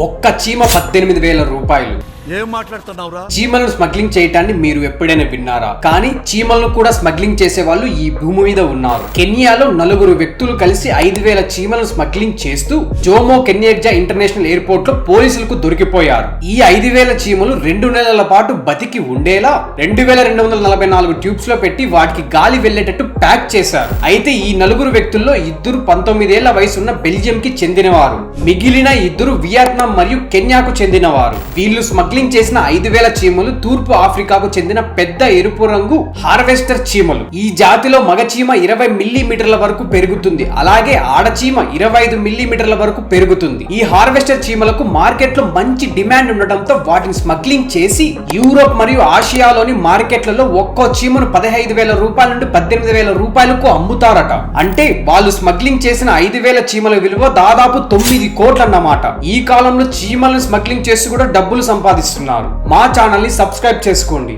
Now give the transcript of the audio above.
ఒక్క చీమ పద్దెనిమిది వేల రూపాయలు. ఏం మాట్లాడుతున్నావురా? చీమలను స్మగ్లింగ్ చేయటాన్ని మీరు ఎప్పుడైనా విన్నారా? కానీ చీమలను కూడా స్మగ్లింగ్ చేసే వాళ్ళు ఈ భూమి మీద ఉన్నారు. కెన్యాలో నలుగురు వ్యక్తులు కలిసి ఐదు వేల చీమలను స్మగ్లింగ్ చేస్తూ జోమో కెన్యర్జా ఇంటర్నేషనల్ ఎయిర్పోర్ట్లో పోలీసులకు దొరికిపోయారు. ఈ ఐదు వేల చీమలు రెండు నెలల పాటు బతికి ఉండేలా రెండు వేల రెండు వందల నలభై నాలుగు ట్యూబ్స్లో పెట్టి వాటికి గాలి వెళ్ళేటట్టు ప్యాక్ చేశారు. అయితే ఈ నలుగురు వ్యక్తుల్లో ఇద్దరు పంతొమ్మిదేళ్ళ వయసున్న బెల్జియం కి చెందినవారు. మిగిలిన ఇద్దరు వియత్నాం మరియు కెన్యాకు చెందినవారు. వీళ్ళు స్మగ్లింగ్ చేసిన ఐదు వేల చీమలు తూర్పు ఆఫ్రికాకు చెందిన పెద్ద ఎరుపు రంగు హార్వెస్టర్ చీమలు. ఈ జాతిలో మగ చీమ ఇరవై మిల్లీమీటర్ల వరకు పెరుగుతుంది. అలాగే ఆడచీమ ఇరవై ఐదు మిల్లీమీటర్ల వరకు పెరుగుతుంది. ఈ హార్వెస్టర్ చీమలకు మార్కెట్లో మంచి డిమాండ్ ఉండటంతో వాటిని స్మగ్లింగ్ చేసి యూరోప్ మరియు ఆసియాలోని మార్కెట్లలో ఒక్కో చీమను పదహైదు వేల రూపాయల నుండి పద్దెనిమిది వేల రూపాయలకు అమ్ముతారట. అంటే వాళ్ళు స్మగ్లింగ్ చేసిన ఐదు వేల చీమల విలువ దాదాపు తొమ్మిది కోట్లు అన్నమాట ఈ కాలంలో చీమలను స్మగ్లింగ్ చేసి కూడా డబ్బులు సంపాదిస్తున్నారు. మా ఛానల్ని సబ్స్క్రైబ్ చేసుకోండి.